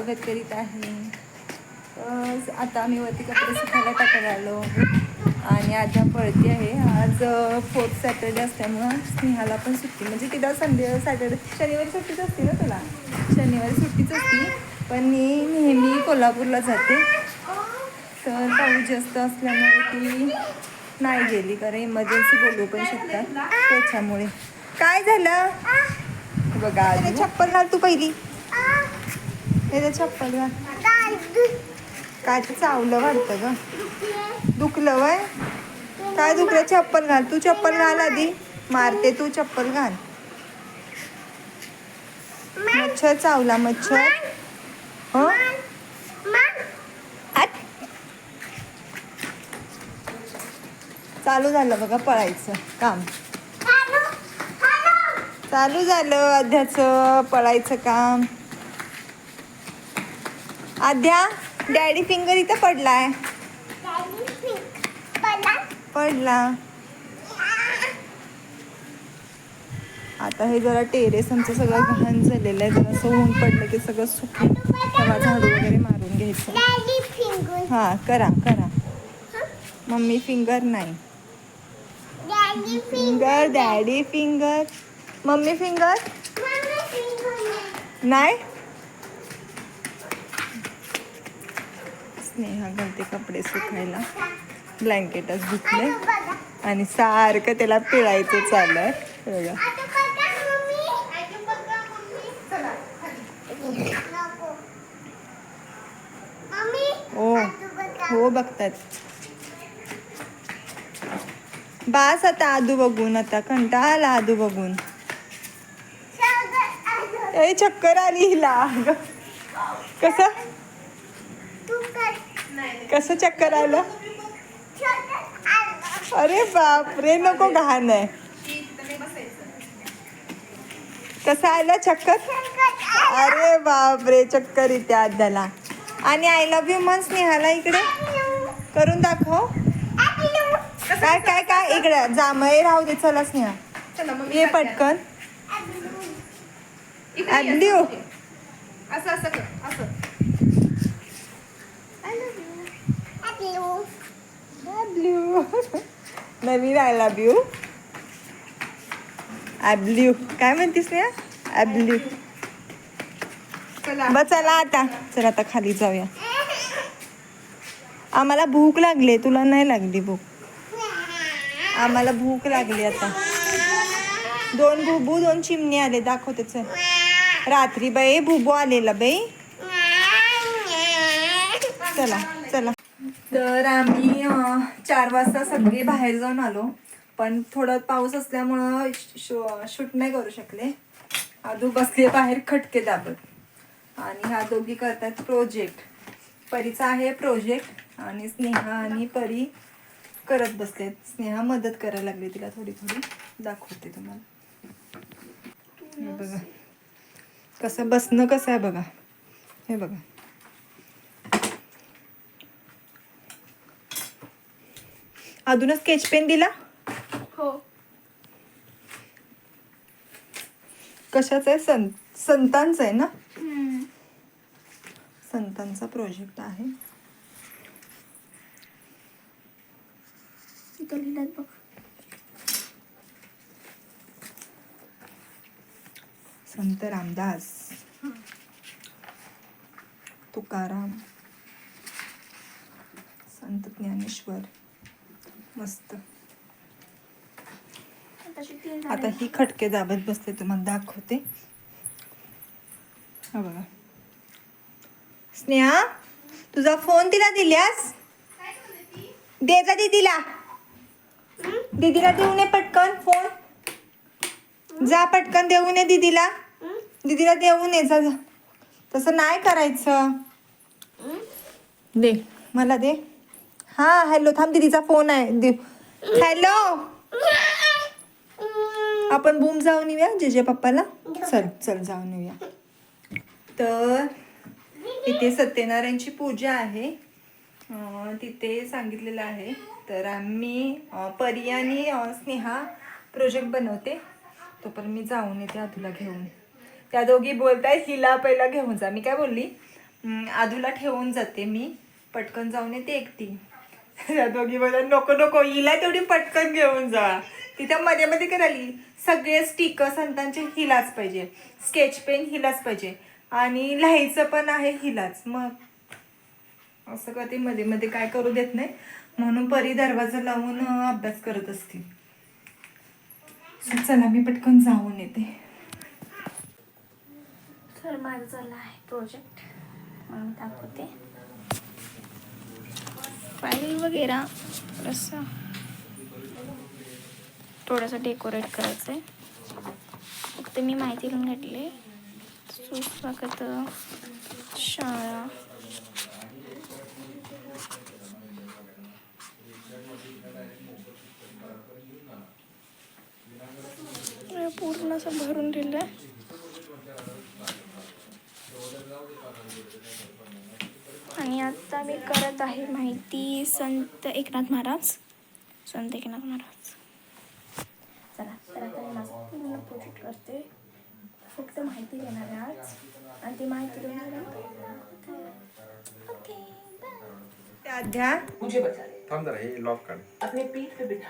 स्वागत करीत आहे. तर आता आम्ही वरती कपडे सुकायला टाकायला आलो आणि आता पळती आहे. आज फोर्थ सॅटर्डे असल्यामुळं स्नेहाला पण सुट्टी. म्हणजे तिला संडे सॅटर्डे शनिवारी सुट्टीच असते ना तुला? शनिवारी सुट्टीच असते. पण मी नेहमी कोल्हापूरला जाते. तर पाऊस जास्त असल्यामुळे ती नाही गेली. कारण इमर्जन्सी बोलू पण शकतात त्याच्यामुळे. काय झालं? बघा चप्पल घाल तू पहिली. हे चप्पल घाल. काय? ते चावलं वाटतं ग. दुखलं वय? काय दुखलं? चप्पल घाल. तू चप्पल घाल आधी. मारते तू चप्पल घाल. मच्छर चावला मच्छर. हो. चालू झालं बघा पळायचं काम. चालू. झालं आध्याचं पळायचं काम. आध्या डॅडी फिंगर इथं पडलाय. पडला. आता हे जरा टेरेस आमचं सगळं घाण झालेलं आहे. जरा असं ऊन पडलं की सगळं सुकून तेव्हा झाडू वगैरे मारून घ्यायचं. हा करा करा. मम्मी फिंगर नाही. Finger daddy finger. Mummy finger? नाही? स्नेहा घालते कपडे सुकायला. ब्लँकेटच धुतले आणि सारखं त्याला पिळायचं चालत बघा. हो हो बघतात. बास आता आदू बघून आता कंटाळा आला आदू बघून. ए चक्कर आली हिला. कसं? कसं चक्कर आलं? अरे बाप रे नको घाण आहे. कसं आलं चक्कर? अरे बाप रे चक्कर येते आद्याला आणि आय लव्ह यू मन स्नेहाला इकडे. करून दाखव. काय काय काय? इकडे जांभळे राहू दे चला स्नेहा. ये पटकन. अब्ल्यू असं असं कर असं. अब्ल्यू नवीन आय लव्ह यू अब्ल्यू काय म्हणतीस अब्ल्यू चला. बस चला आता. चला आता खाली जाऊया. आम्हाला भूक लागली तुला नाही लागली भूक. आम्हाला भूक लागली आता. दोन भुबू दोन चिमणी आले दाखवते चल. रात्री बाई भुबू आलेला बाई. चला. तर आम्ही चार वाजता सगळे बाहेर जाऊन आलो. पण थोडं पाऊस असल्यामुळं शूट नाही करू शकले. आदू बसले बाहेर खटके दाबत. आणि ह्या दोघी करतात प्रोजेक्ट. परीचा आहे प्रोजेक्ट आणि स्नेहा आणि परी करत बसलेत. स्नेहा मदत करायला लागली तिला थोडी थोडी. दाखवते तुम्हाला. बघा. कसं बसणं कसं आहे बघा. हे बघा. अजूनच स्केच पेन दिला? हो. कशाचा आहे? सं संतांचा आहे ना? संतांचा प्रोजेक्ट आहे. बघ. संत रामदास. तुकाराम. संत ज्ञानेश्वर. मस्त. आता ही खटके दाबत बसते तुम्हाला दाखवते. हा बघा. स्नेहा तुझा फोन तिला दिल्यास? दे जा दीदीला. दीदीला देऊ नये पटकन फोन. जा पटकन देऊ नये दीदीला. दीदीला देऊ नये जा जा. तसं नाही करायचं. दे मला दे. हा हॅलो थांब दीदीचा फोन आहे. हॅलो आपण बूम जाऊन येऊया जेजे पप्पाला? चल चल जाऊन येऊया. तर इथे सत्यनारायणची पूजा आहे. तिथे सांगितलेलं आहे. तर आम्ही अं, परी आणि स्नेहा प्रोजेक्ट बनवते. तो पण मी जाऊन येते आधूला घेऊन. त्या दोघी बोलताय हिला पहिला घेऊन जा. मी काय बोलली? आधूला ठेवून जाते मी. पटकन जाऊन येते एकटी. त्या दोघी बोला नको नको हिला तेवढी पटकन घेऊन जा. तिथं मध्ये मध्ये कराली सगळे स्टिकर संतांचे हिलाच पाहिजे स्केच पेन हिलाच पाहिजे आणि लिहायचं पण आहे हिलाच. मग असं का ते मध्ये मध्ये काय करू देत नाही? म्हणून परी दरवाजा लावून अभ्यास करत असते. चला मी पटकन जाऊन येते. तर माझं चाललं आहे प्रोजेक्ट. म्हणून दाखवते. फाईल वगैरे. थोडंसं थोडंसं डेकोरेट करायचं आहे फक्त मी माहिती लिहून घेतली. सुस्वागत शाळा. पूर्ण असं भरून दिलं आहे आणि आत्ता मी करत आहे माहिती संत एकनाथ महाराज. संत एकनाथ महाराज. चला पूर्ण करते. फक्त माहिती घेणार आहे आज. आणि ती माहिती ओके अध्या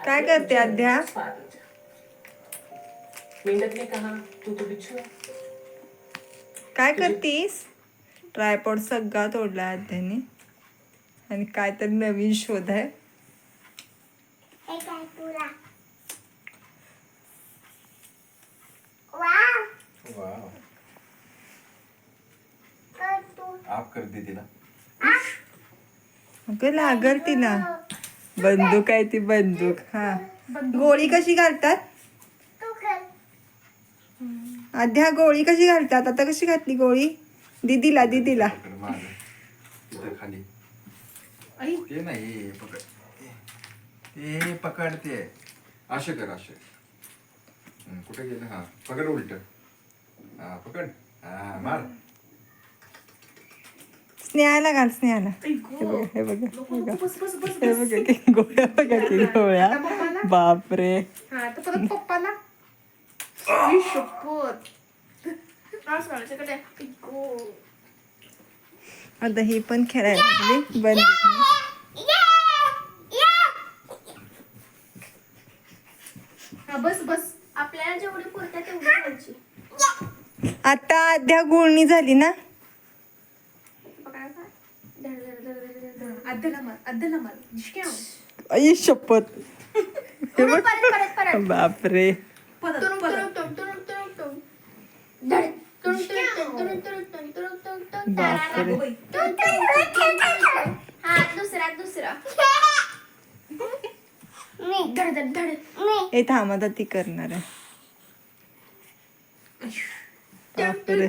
काय करते अध्या काय करतीस? ट्रायपॉड सगळा तोडला अध्याने आणि काय तर नवीन शोध आहे. वाव! आप कर दी तिला. अगं लागल तिला. बंदूक आहे ती बंदूक. हा. गोळी कशी घालतात? अध्या गोळी कशी घालतात? आता कशी घातली गोळी? दिदीला दिदीला. खाली. ते नाही पकड. ते पकड ते. असे कर असे कुठे गेलं? हा पकड उलट. हा पकड. हा मार. स्नेहाला घाल स्नेहाला. हे बघा हे बघा बघा. बघा की गोळ्या बघा की गोळ्या. बापरे. हा पप्पाला. आता ही पण खेळायला लागली. हा बस बस. आपल्याला जेवढी पुरतात तेवढी आता अध्या गुळणी झाली ना? पकडायचा धड धड हे थांब आता ती करणार आहे. बापरे.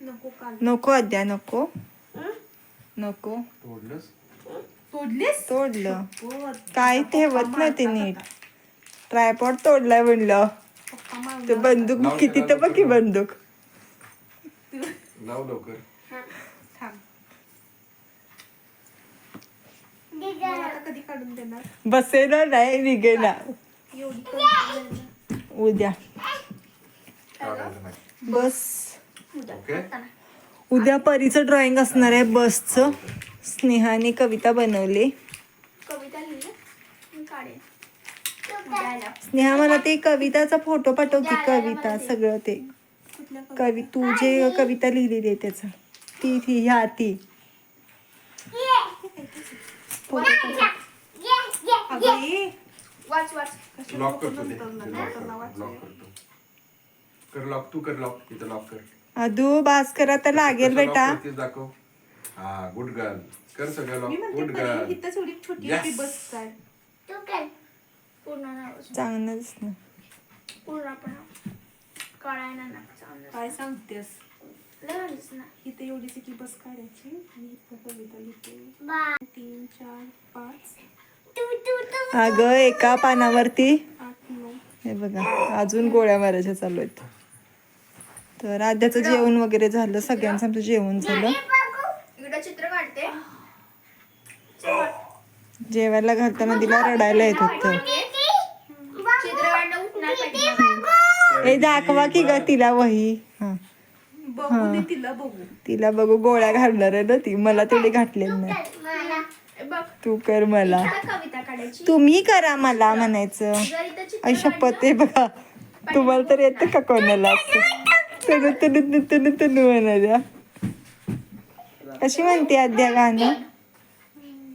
नको काल. नको अद्या नको. नको. तोडलंस? तोडलीस? तोडलं. पोत. काय ठेवत नाही ते नीट. ट्रायपॉड तोडलाय म्हणलं. पप्पा ते बंदूक किती तर बघ की बंदूक. लाव लवकर. थांब. मला आता कधी काढून देणार? बसेना नाही निघेना एवढी करून उद्या. काढायचं नाही. बस. ओके. उद्या परीचं ड्रॉइंग असणार आहे बसचं. स्नेहाने कविता बनवली कविता लिहिली मी काढेन द्यायला. स्नेहा मला ते कविताचा फोटो पाठव की कविता सगळं ते. कवि तू जे कविता लिहिलेली आहे त्याचा. ती ती ह्या ती. लॉक करतो ते लॉक करतो. कर लॉक तू कर लॉक इथं लॉक कर. अदू भास्कर आता लागेल बेटा. करतेस दाखव. हा गुड गर्ल कर सगळं लॉक गुड गर्ल इथंच एवढी छोटी Yes. बस काय तू काय पूर्ण नाव चांगलं दिसणार पूर्ण पण कळायला ना चांगलं काय सांगतेस लहानच ना इथे बस काढायची आणि इथं कविता लिहिते तीन चार पाच अगं एका पानावरती. आठ नऊ हे बघा अजून गोळ्या मारायच्या चालू आहेत. तर आद्याचं जेवण वगैरे झालं सगळ्यांचं आमचं जेवण झालं. इकडं चित्र काढते. जेवायला घालताना तिला रडायला येत होतं चित्र काढणं उठणार पाहिजे हे दाखवा की ग तिला वही. हा. बघू दे तिला बघू. तिला बघू गोळ्या घालणार आहे ना ती. मला तेवढी घातलेली नाही. मला ए, बघ. तू कर मला. आता कविता काढायची. तुम्ही करा मला म्हणायचं. जर इथं चित्र आई शपथ आहे बघा. तुम्हाला तर येतं का कोणाला असं? तनु तनु तनु तनु तनु म्हणाल्या कशी म्हणते आद्या गाणं?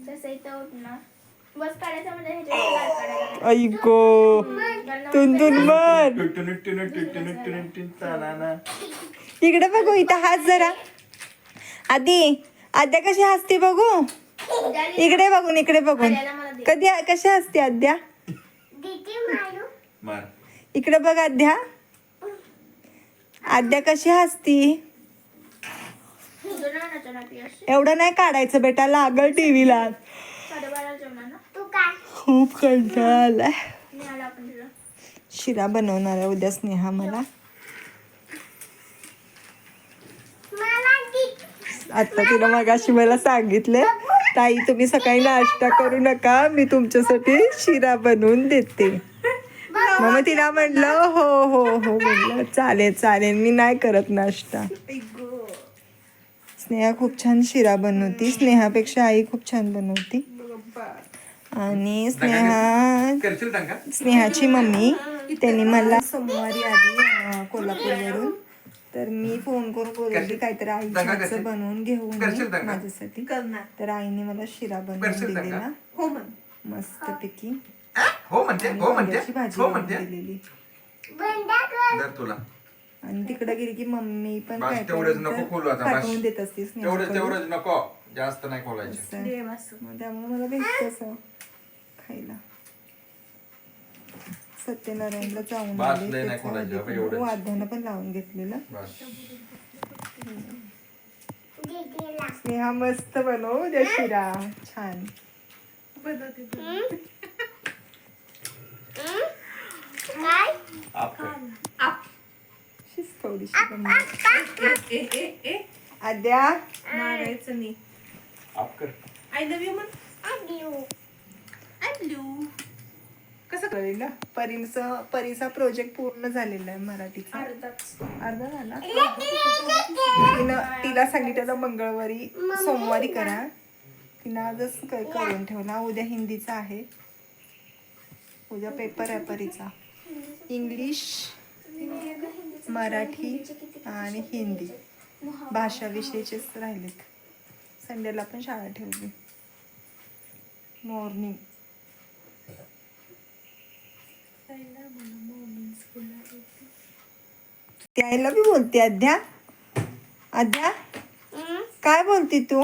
तसं इथं उठणार बस काढायचं म्हणजे ह्याच्यावर लाल काढायला ऐको तुन तुन मन टुटुनु टुनु टुटुनु टुनु टुन तानाना. इकडे बघू इथं हात जरा. आधी आद्या कशी हसते बघू? इकडे बघून इकडे बघून. कधी कशी हसते आद्या? मार. इकडे बघ आद्या. आद्या कशी हसती? तुझं एवढं नाही काढायचं बेटा लागल टीव्हीला साडेबारा जेवणार ना तू काय खूप कंटाळा आलाय. शिरा बनवणार आहे उद्या स्नेहा मला. आता तिला मगाशी मला सांगितलं ताई तुम्ही सकाळी नाश्ता करू नका मी तुमच्यासाठी शिरा बनवून देते. मग तिला म्हटलं हो हो हो म्हटलं चालेल चालेल मी नाही करत नाश्ता. स्नेहा खूप छान शिरा बनवती. स्नेहापेक्षा आई खूप छान बनवती. आणि स्नेहा स्नेहाची मम्मी त्यांनी मला सोमवारी आली कोल्हापूरवरून. तर मी फोन करून बोलली काहीतरी करशील? बनवून घेऊन? माझ्यासाठी. तर आईने मला शिरा बनवून? दिलेला. हो म्हण. मस्तपैकी. हो म्हणते आणि हो भाजी हो तुला. आणि तिकडे गेली की मम्मी पण तेवढंच नको खोलू आता, देत असते. तेवढंच नको जास्त नाही खोलायचे. असं. देव असं. मग त्यामुळे मला भेटतं असं खायला. सत्यनारायणला जाऊन बास लय नाही कोणाची, एवढंच. वाद्यानं पण लावून घेतलेलं. बस स्नेहा मस्त बनव उद्या शिरा. छान. थोडीशी बनव. ए ए ए आद्या. मारायचं नाही. आप कर. आय लव्ह यू म्हण आय लव्ह कसं कळेल? ना परीचा परीचा प्रोजेक्ट पूर्ण झालेला आहे मराठीचा. अर्धाच. अर्धा झाला? तिनं तिला सांगितलं मंगळवारी सोमवारी करा. तिनं आजच क- करून ठेवला. उद्या हिंदीचा आहे. उद्या पेपर आहे परीचा. इंग्लिश मराठी आणि हिंदी. भाषा विषयीचेच राहिलेत. संडेला पण शाळा ठेवली. मॉर्निंग ती आईला बी बोलते अध्या अध्या काय बोलती तू?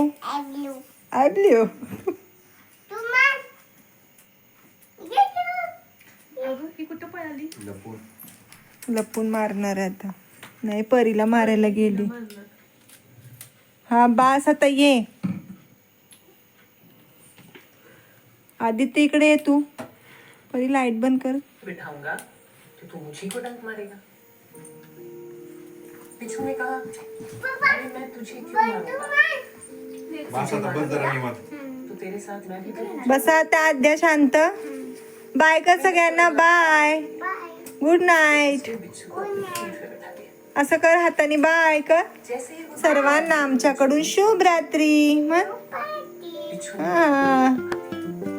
अगं ही कुठं पळाली? लपून. लपून मारणार आहे आता. नाही परीला मारायला गेली. हा बास आता ये. आदित्य इकडे ये तू. परी लाइट बंद कर. बिठाऊंगा तो तू मुझे को डंक मारेगा। पिछू ने कहा अरे मैं तुझे क्यों मारूंगा. तो तेरे साथ मैं भी करूँ बसा आता आद्या शांत। बाय कर सगळ्यांना बाय। Good night. को असं कर हाताने बाय कर। सर्वांना आमच्याकडून शुभ रात्री.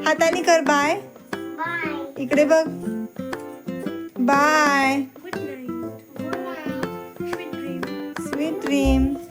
हाताने कर बाय. इकडे बघ. Bye. Good night. Sweet dreams. Sweet dreams.